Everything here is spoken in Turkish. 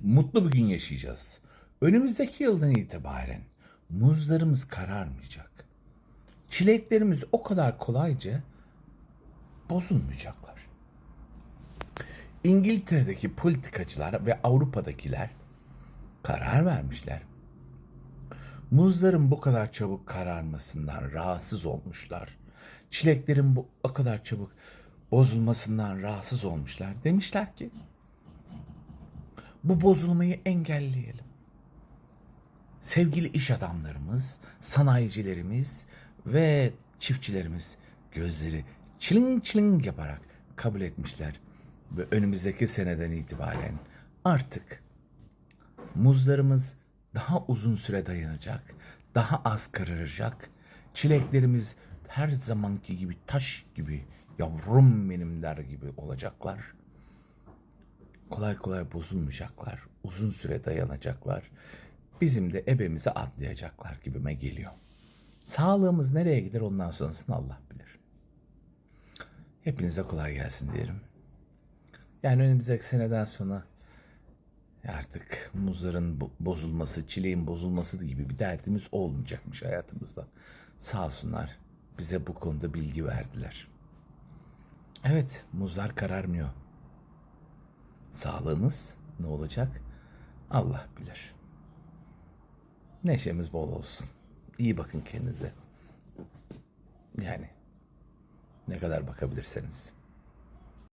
mutlu bir gün yaşayacağız. Önümüzdeki yıldan itibaren muzlarımız kararmayacak. Çileklerimiz o kadar kolayca bozulmayacaklar. İngiltere'deki politikacılar ve Avrupa'dakiler karar vermişler. Muzların bu kadar çabuk kararmasından rahatsız olmuşlar. Çileklerin bu o kadar çabuk bozulmasından rahatsız olmuşlar. Demişler ki bu bozulmayı engelleyelim. Sevgili iş adamlarımız, sanayicilerimiz ve çiftçilerimiz gözleri çiling çiling yaparak kabul etmişler. Ve önümüzdeki seneden itibaren artık muzlarımız daha uzun süre dayanacak, daha az kararacak. Çileklerimiz her zamanki gibi taş gibi, yavrum benim der gibi olacaklar. Kolay kolay bozulmayacaklar, uzun süre dayanacaklar. Bizim de ebemize atlayacaklar gibime geliyor. Sağlığımız nereye gider ondan sonrasını Allah bilir. Hepinize kolay gelsin diyelim. Yani önümüzdeki seneden sonra artık muzların bo- bozulması, çileğin bozulması gibi bir derdimiz olmayacakmış hayatımızda. Sağ olsunlar bize bu konuda bilgi verdiler. Evet, muzlar kararmıyor. Sağlığınız ne olacak? Allah bilir. Neşemiz bol olsun. İyi bakın kendinize. Yani ne kadar bakabilirseniz.